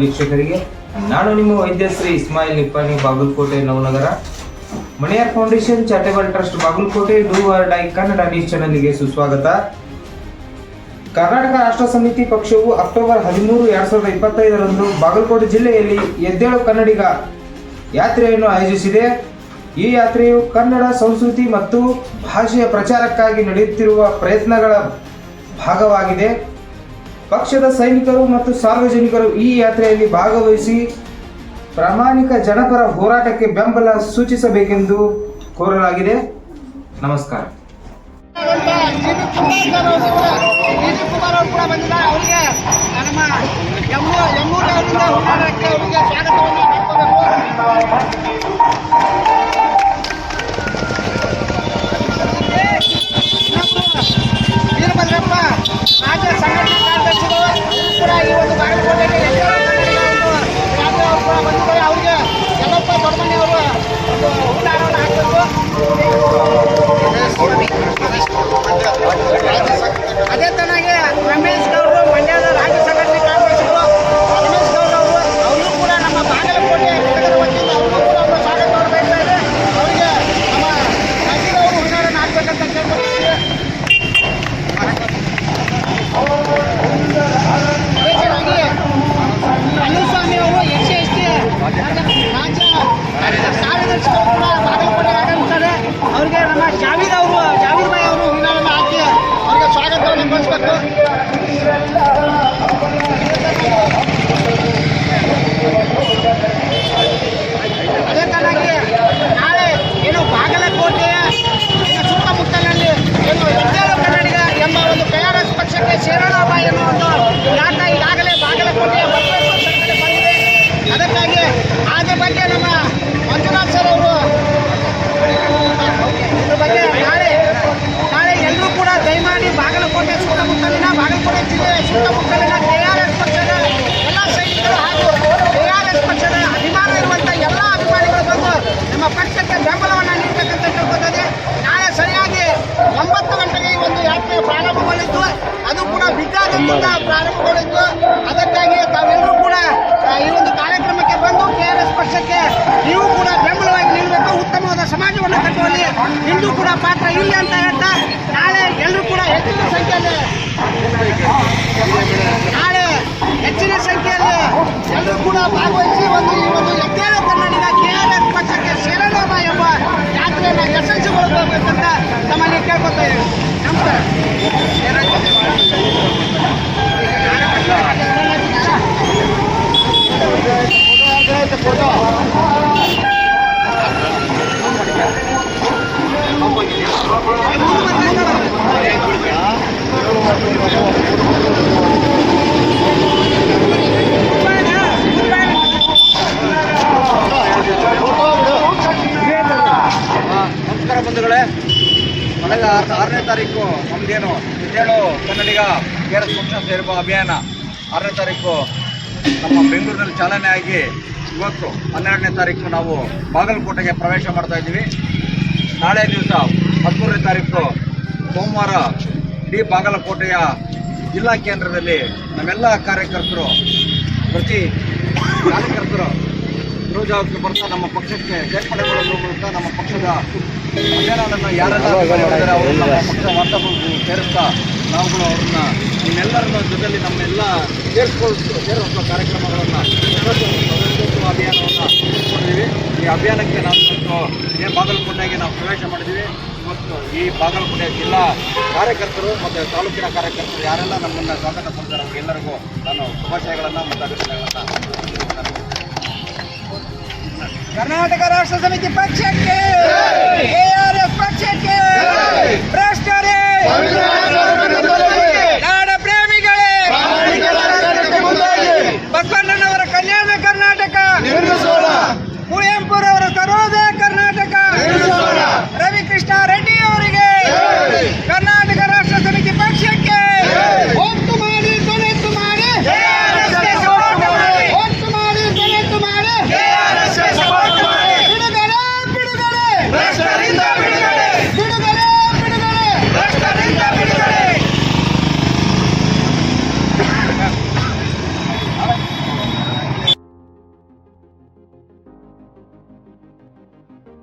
ವೀಕ್ಷಕರಿಗೆ. ನಾನು ನಿಮ್ಮ Vaidyashri Ismail Nippani Bagalkot, Navanagar. Maniyar foundation charitable trust, Bagalkot do or die Kannada news ಚಾನೆಲ್ಗೆ ಸುಸ್ವಾಗತ. ಕರ್ನಾಟಕ ರಾಷ್ಟ್ರ ಸಮಿತಿ ಪಕ್ಷವು ಅಕ್ಟೋಬರ್ ಹದಿಮೂರು, ಎರಡ್ ಸಾವಿರದ ಇಪ್ಪತ್ತೈದರಂದು ಬಾಗಲಕೋಟೆ ಜಿಲ್ಲೆಯಲ್ಲಿ ಎದ್ದೇಳು ಕನ್ನಡಿಗ ಯಾತ್ರೆಯನ್ನು ಆಯೋಜಿಸಿದೆ. ಈ ಯಾತ್ರೆಯು ಕನ್ನಡ ಸಂಸ್ಕೃತಿ ಮತ್ತು ಭಾಷೆಯ ಪ್ರಚಾರಕ್ಕಾಗಿ ನಡೆಯುತ್ತಿರುವ ಪ್ರಯತ್ನಗಳ ಭಾಗವಾಗಿದೆ. ಪಕ್ಷದ ಸೈನಿಕರು ಮತ್ತು ಸಾರ್ವಜನಿಕರು ಈ ಯಾತ್ರೆಯಲ್ಲಿ ಭಾಗವಹಿಸಿ ಪ್ರಾಮಾಣಿಕ ಜನಪರ ಹೋರಾಟಕ್ಕೆ ಬೆಂಬಲ ಸೂಚಿಸಬೇಕೆಂದು ಕೋರಲಾಗಿದೆ. ನಮಸ್ಕಾರ. Remember ಸುತ್ತಮುತ್ತಲಿನ ಕೆಆರ್ಎಸ್ ಪಕ್ಷದ ಎಲ್ಲ ಸೈನಿಕರು ಹಾಗೂ ಕೆಆರ್ಎಸ್ ಪಕ್ಷದ ಅಭಿಮಾನ ಇರುವಂಥ ಎಲ್ಲ ಅಭಿಮಾನಿಗಳು ಬಂದು ನಮ್ಮ ಪಕ್ಷಕ್ಕೆ ಬೆಂಬಲವನ್ನು ನೀಡಬೇಕಂತ ಕೇಳ್ಕೊತದೆ ನಾಳೆ ಸರಿಯಾಗಿ ಒಂಬತ್ತು ಗಂಟೆಗೆ ಈ ಒಂದು ಯಾತ್ರೆ ಪ್ರಾರಂಭಗೊಂಡಿದ್ದು ಅದು ಕೂಡ ಬಿದ್ದಾದಿಂದ ಪ್ರಾರಂಭಗೊಂಡಿದ್ದು ಅದಕ್ಕಾಗಿ ತಾವೆಲ್ಲರೂ ಕೂಡ ಈ ಒಂದು ಕಾರ್ಯಕ್ರಮಕ್ಕೆ ಬಂದು ಕೆಆರ್ಎಸ್ ಪಕ್ಷಕ್ಕೆ ನೀವು ಕೂಡ ಬೆಂಬಲವಾಗಿ ನಿಲ್ಲಬೇಕು ಉತ್ತಮವಾದ ಸಮಾಜವನ್ನು ಕಟ್ಟುವಲ್ಲಿ ನಿಮ್ಮದು ಕೂಡ ಪಾತ್ರ ಇಲ್ಲ ಅಂತ ಹೇಳ್ತಾ ನಾಳೆ ಎಲ್ಲರೂ ಕೂಡ ಹೆಚ್ಚಿನ ಸಂಖ್ಯೆಯಲ್ಲಿ ನಾಳೆ ಹೆಚ್ಚಿನ ಸಂಖ್ಯೆಯಲ್ಲಿ ಎಲ್ಲರೂ ಕೂಡ ಭಾಗವಹಿಸಿ ಒಂದು ಈ ಒಂದು ಎದ್ದೇಳು ಕನ್ನಡಿಗ ಕೆಆರ್ಎಸ್ ಪಕ್ಷಕ್ಕೆ ಸೇರೋಣ ಎಂಬ ಯಾತ್ರೆಯನ್ನು ಯಶಸ್ವಿಗೊಳಿಸಬೇಕಂತ ತಮ್ಮಲ್ಲಿ ಕೇಳ್ಕೊತಾ ಇದ್ದೀವಿ ನಮಸ್ಕಾರ ನಮಸ್ಕಾರ ಬಂಧುಗಳೇ ಆರ್- ಆರನೇ ತಾರೀಕು ನಮ್ದೇನು? ಇದೇಳು ಕನ್ನಡಿಗ ಕೇರಳ ಪಕ್ಷ ಸೇರುವ ಅಭಿಯಾನ. ಆರನೇ ತಾರೀಕು ನಮ್ಮ ಬೆಂಗಳೂರಿನಲ್ಲಿ ಚಾಲನೆ ಆಗಿ ಇವತ್ತು ಹನ್ನೆರಡನೇ ತಾರೀಕು ನಾವು ಬಾಗಲಕೋಟೆಗೆ ಪ್ರವೇಶ ಮಾಡ್ತಾ ಇದ್ದೀವಿ. ನಾಳೆ ದಿವಸ ಹದಿಮೂರನೇ ತಾರೀಕು ಸೋಮವಾರ ಇಡೀ ಬಾಗಲಕೋಟೆಯ ಜಿಲ್ಲಾ ಕೇಂದ್ರದಲ್ಲಿ ನಮ್ಮೆಲ್ಲ ಕಾರ್ಯಕರ್ತರು, ಪ್ರತಿ ಕಾರ್ಯಕರ್ತರು ರೋಜಾವಕ್ಕೆ ಬರ್ತಾ ನಮ್ಮ ಪಕ್ಷಕ್ಕೆ ಸೇರ್ಪಡೆಗೊಳ್ಳುವ ಮೂಲಕ ನಮ್ಮ ಪಕ್ಷದ ಅಭಿಯಾನವನ್ನು ಯಾರೆಲ್ಲ ವಾತಾವರಣ ಸೇರಿಸ್ತಾ ನಾವುಗಳು ಅವ್ರನ್ನ ನಿಮ್ಮೆಲ್ಲರನ್ನ ಜೊತೆಯಲ್ಲಿ ನಮ್ಮೆಲ್ಲ ಸೇರಿಸ್ಕೊಳ್ತು ಸೇರಿಸುವ ಕಾರ್ಯಕ್ರಮಗಳನ್ನು ಪ್ರಜಾಪ್ರಭುತ್ವ ಅಭಿಯಾನವನ್ನು ಹಮ್ಮಿಕೊಂಡಿದ್ದೀವಿ ಈ ಅಭಿಯಾನಕ್ಕೆ ನಾವು ಇವತ್ತು ಏನು ಬಾಗಲಕೋಟೆಗೆ ನಾವು ಪ್ರವೇಶ ಮಾಡಿದ್ದೀವಿ. ಮತ್ತು ಈ ಬಾಗಲಕೋಟೆ ಜಿಲ್ಲಾ ಕಾರ್ಯಕರ್ತರು ಮತ್ತು ತಾಲೂಕಿನ ಕಾರ್ಯಕರ್ತರು ಯಾರೆಲ್ಲ ನಮ್ಮನ್ನು ಸ್ವಾಗತ ಕೊಡ್ತಾರೆ ಎಲ್ಲರಿಗೂ ನಾನು ಶುಭಾಶಯಗಳನ್ನು ಮತ್ತು ಅಭಿನಂದನೆಗಳನ್ನು ಕರ್ನಾಟಕ ರಾಷ್ಟ್ರ ಸಮಿತಿ ಪಕ್ಷಕ್ಕೆ ಕೆಆರ್ಎಸ್ ಪಕ್ಷಕ್ಕೆ ಭ್ರಷ್ಟರೇ